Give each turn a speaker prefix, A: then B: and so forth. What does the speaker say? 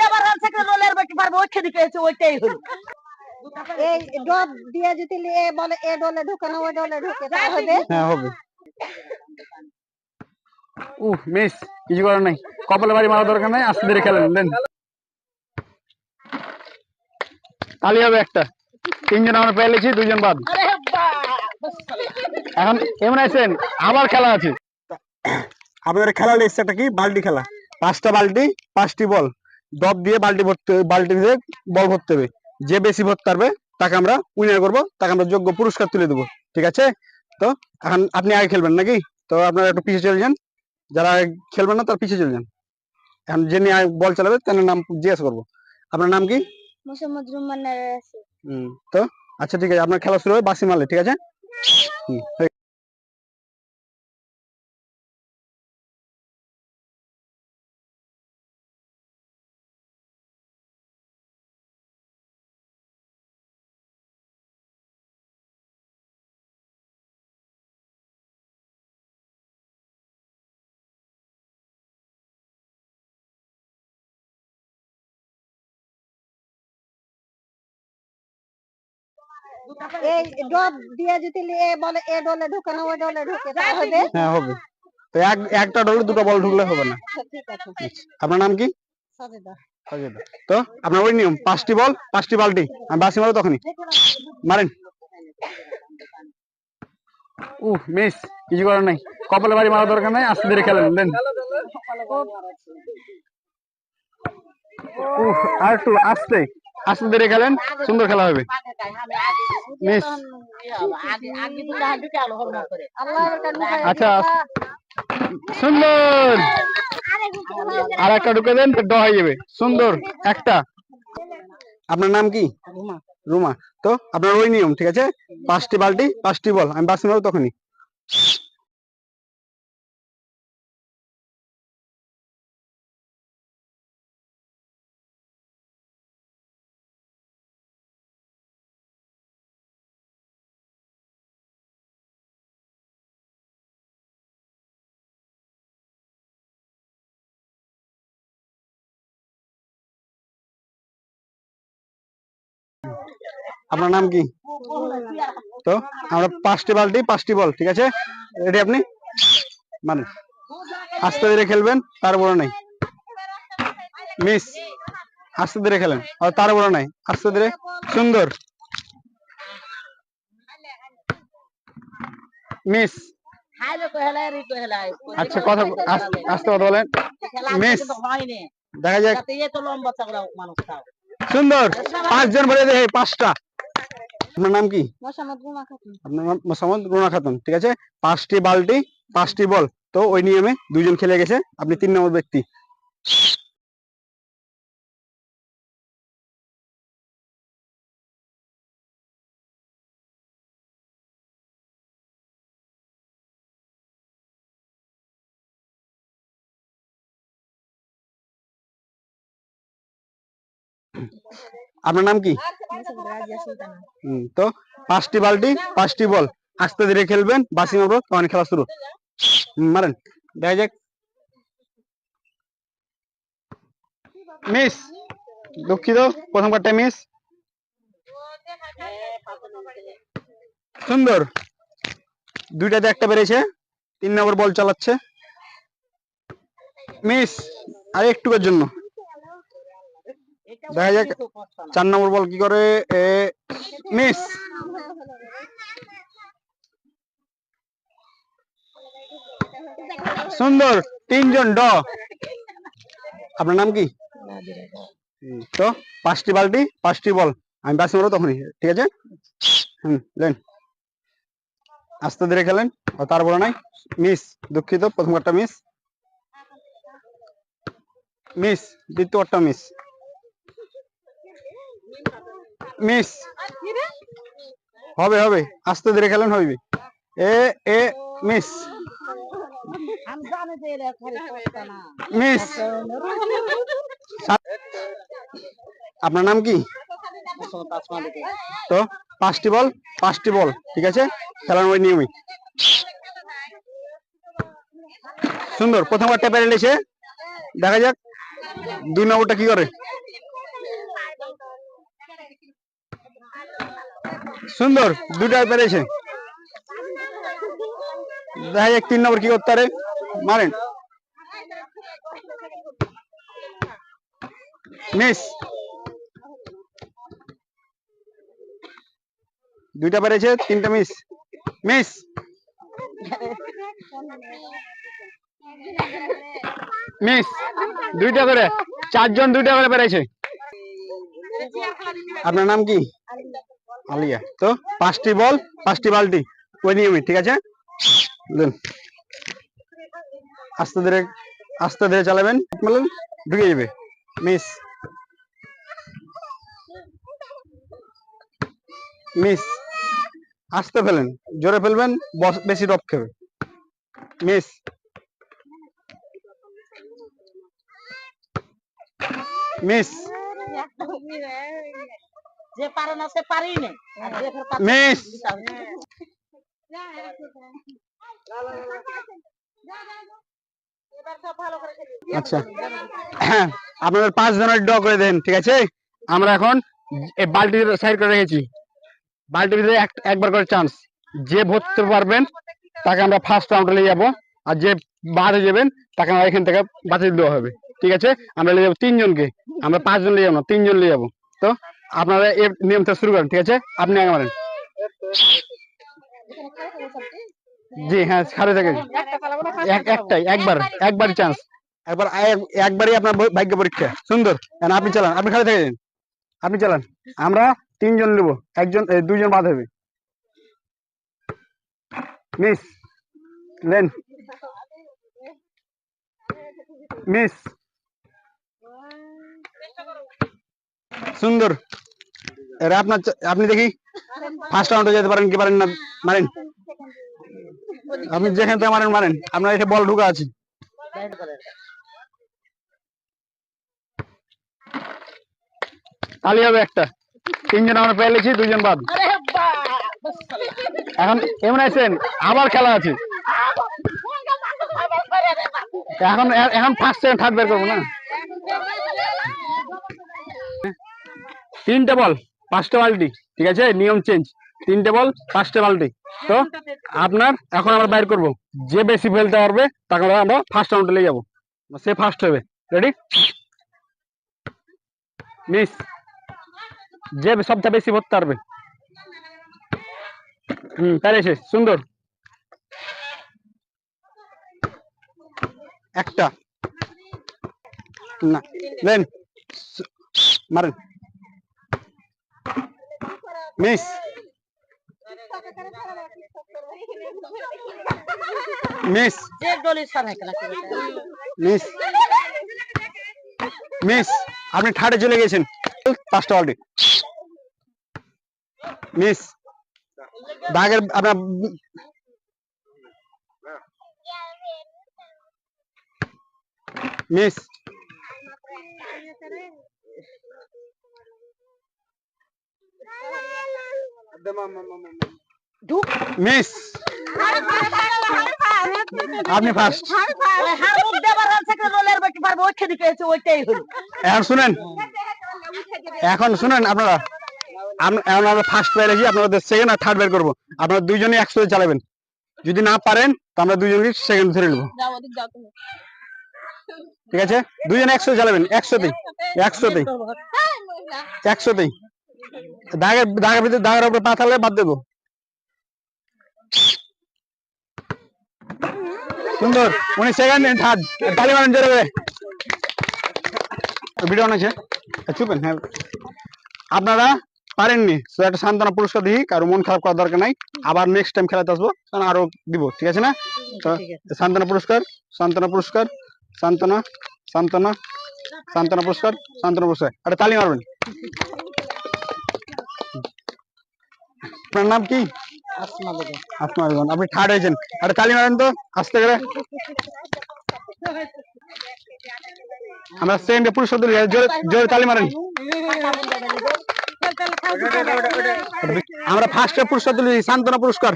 A: দেবার আছে একটা রোলের বেটি পারবে ওই পেয়েছে ওইটাই হলো।
B: এই ডব দিয়ে যদি এ বলে এ ডলে ঢুকে না ওই ডলে ঢুকে হবে?
C: হ্যাঁ হবে। উহ মিস কিছু করার নাই। কপালে বাড়ি মারা দরকার নাই আস্তে ধীরে খেলেন দেন। তালি হবে একটা। তিনজন আমরা পেয়েছি দুজন বাদ। এখন এমন আছেন আবার খেলা আছে। আপনাদের খেলার একটা কি? বাল্টি খেলা। পাঁচটা বাল্টি পাঁচটি বল। দব দিয়ে বাল্টি ভরতে বাল্টি দিয়ে বল ভরতে হবে। যে বেশি ভরতে পারবে তাকে আমরা উইনার করব তাকে আমরা যোগ্য পুরস্কার তুলে দেবো ঠিক আছে? তো এখন আপনি আগে খেলবেন নাকি? তো আপনারা একটু পিছিয়ে চলে যান। যারা খেলবেন না তারা পিছিয়ে চলে যান। এখন যে নিয়ে বল চালাবে তার নাম জিজ্ঞাসা করব। আপনার নাম কি?
B: রুমান
C: হুম, তো আচ্ছা ঠিক আছে। আপনার খেলা শুরু হবে বাসি মারলে ঠিক আছে? হুম,
B: এই ডব দিয়ে যদি এ বলে এ ডলে ঢুকে না ওই ডলে ঢুকে তা হবে?
C: হ্যাঁ হবে। তো এক একটা ডলে দুটো বল ঢুকলে হবে না।
B: ঠিক আছে
C: আপনার নাম কি?
B: সাজেদা।
C: তো আপনার ওই নিয়ম পাঁচটি বল পাঁচটি বালতি। আমি বাসি মারো তখনই। মারেন। উহ মিস কিছু করার নাই। কপালে বাড়ি মারা দরকার নাই আস্তে ধীরে খেলেন দেন। উহ আর একটু আস্তে। আস্তে ধীরে খেলেন সুন্দর খেলা হবে। মিস আচ্ছা সুন্দর। আর একটা ঢুকে দেন ড হয়ে যাবে। সুন্দর একটা। আপনার নাম কি? রুমা। তো আপনার ওই নিয়ম ঠিক আছে? পাঁচটি বালতি পাঁচটি বল। আমি বাসি মারবো তখনই। আপনার নাম কি? তো আমরা পাঁচটি বালতি পাঁচটি বল, ঠিক আছে? রেডি আপনি? মানে আস্তে ধীরে খেলবেন, তার বড় নাই। মিস আস্তে ধীরে খেলেন তার বড় নাই। আস্তে ধীরে, সুন্দর। মিস আচ্ছা কথা আস- আস্তে কথা বলেন। মিস দেখা যাক। সুন্দর। পাঁচজন ভরে দেখে পাঁচটা। আপনার নাম কি? আপনার নাম মোসাম্মদ রুনা খাতুন ঠিক আছে? পাঁচটি বালতি পাঁচটি বল। তো ওই নিয়মে দুজন খেলে গেছে আপনি তিন নম্বর ব্যক্তি। আপনার নাম কি? তো পাঁচটি বালতি, পাঁচটি বল। আস্তে ধীরে খেলবেন, বাসি মারবো তখন খেলা শুরু। মারেন। দেখা যাক। মিস, দুঃখিত, প্রথম কারটা মিস। সুন্দর। দুইটাতে একটা বেড়েছে, তিন নম্বর বল চালাচ্ছে। মিস আর একটুকের জন্য। দেখা যাক চার নম্বর বল কি করে? এ মিস। সুন্দর তিনজন ড। আপনার নাম কি? তো পাঁচটি বালতি পাঁচটি বল। আমি বাসি মারবো তখনই ঠিক আছে? হুম লেন আস্তে ধীরে খেলেন ও তার বড় নাই। মিস দুঃখিত প্রথম কারটা মিস। মিস দ্বিতীয় কারটা মিস। মিস। হবে হবে। আস্তে ধীরে খেলেন হবে এ এ মিস। মিস। আপনার নাম কি? তো পাঁচটি বল পাঁচটি বল ঠিক আছে? খেলার ওই নিয়মই। সুন্দর প্রথমবার টেপে এসে দেখা যাক দুই নম্বরটা কি করে? সুন্দর দুটাই পেরেছে দেখা যাক তিন নম্বর কি করতে পারে? মারেন। মিস। দুইটা পেরেছে তিনটা মিস। মিস। মিস, দুইটা করে। চারজন দুইটা করে পেরেছে আপনার নাম কি? আলিয়া। তো পাঁচটি বল, পাঁচটি বালতি। ওই নিয়মে ঠিক আছে? দেন। আস্তে ধীরে আস্তে ধীরে চালাবেন। মানে ঢুকে যাবে। মিস। মিস। আস্তে ফেলেন, জোরে ফেলবেন বেশি টপ খেবে। মিস। মিস।
A: যে পারে না সে পারেই না
C: মিস। আচ্ছা। আপনাদের পাঁচ জনের ড্র করে দেন ঠিক আছে? আমরা এখন বালতি সাইড করে রেখেছি। বালতির ভিতরে এক- একবার করে চান্স যে ভরতে পারবেন তাকে আমরা ফার্স্ট রাউন্ডে নিয়ে যাব। আর যে হয়ে যাবেন তাকে আমরা এখান থেকে বাতিল দেওয়া হবে। ঠিক আছে? আমরা নিয়ে যাব তিনজনকে। আমরা পাঁচজন নিয়ে যাব না তিনজন নিয়ে যাব। তো আপনারা এই নিয়মটা শুরু করেন, ঠিক আছে? আপনি আগে মারেন। জি হ্যাঁ সাড়ে থেকে। এক একটাই, একবার একবার চান্স একবার একবারই আপনার ভাগ্য পরীক্ষা। সুন্দর। আপনি চালান, আপনি খালি থেকে আপনি চালান। আমরা তিনজন নেব, একজন দুইজন বাদ হবে। মিস, লেন। মিস। সুন্দর। এরা আপনার আপনি দেখি ফার্স্ট রাউন্ডে যেতে পারেন কি পারেন না মারেন। আপনি যেখান থেকে মারেন মারেন। আপনার এসে বল ঢুকা আছে। তালি হবে একটা। তিনজন আমরা পেয়ে লেছি দুইজন বাদ। এখন এমন আছেন আবার খেলা আছে। এখন এখন ফার্স্ট সেকেন্ড থার্ড বের করব না। তিনটে বল। পাঁচটা বালতি, ঠিক আছে? নিয়ম চেঞ্জ তিনটে বল, পাঁচটা বালতি। তো আপনার, এখন আমরা বাইর করব। যে বেশি ফেলতে পারবে, তাকে আমরা ফার্স্ট রাউন্ডে নিয়ে যাব। সে ফার্স্ট হবে। রেডি মিস যে সবচেয়ে বেশি ভরতে পারবে হুম পেরেছে সুন্দর। একটা। না, দেন। মারেন। মিস। মিস। মিস। মিস আপনি থার্ডে চলে গেছেন পাঁচটা অলরেডি মিস দাগের আপনার মিস।
A: এসে ওইটাই হলো
C: এখন শুনেন। এখন শুনেন আপনারা। আমরা ফার্স্ট আপনাদের সেকেন্ড আর থার্ড বের করব। আপনারা দুইজনই একসাথে চালাবেন। যদি না পারেন তো আমরা দুইজনই সেকেন্ড ধরে নেব। ঠিক আছে? দুইজনে একসাথে চালাবেন একসাথেই। একসাথেই। একসাথেই। দাগের দাগের ভিতরে দাগের উপরে পা থাকলে বাদ দেবো। সুন্দর উনি সেকেন্ড থার্ড তালি মারেন জোরে করে। ভিডিও অনেক চুপেন হ্যাঁ। আপনারা পারেননি তো একটা সান্ত্বনা পুরস্কার দিই কারও মন খারাপ করার দরকার নাই। আবার নেক্সট টাইম খেলাতে আসব তখন আরও দিব ঠিক আছে না? তো সান্ত্বনা পুরস্কার সান্ত্বনা পুরস্কার সান্ত্বনা সান্ত্বনা সান্ত্বনা পুরস্কার সান্ত্বনা পুরস্কার। একটা তালি মারবেন। আপনার নাম কি?
A: আসমা বেগম।
C: আসমা বেগম। আপনি থার্ড হয়েছেন। আরে তালি মারেন তো আসতে করে। আমরা সেকেন্ডে পুরস্কার দিলি জোরে জোরে তালি মারেন। আমরা ফার্স্টে পুরস্কার তুলি সান্ত্বনা পুরস্কার।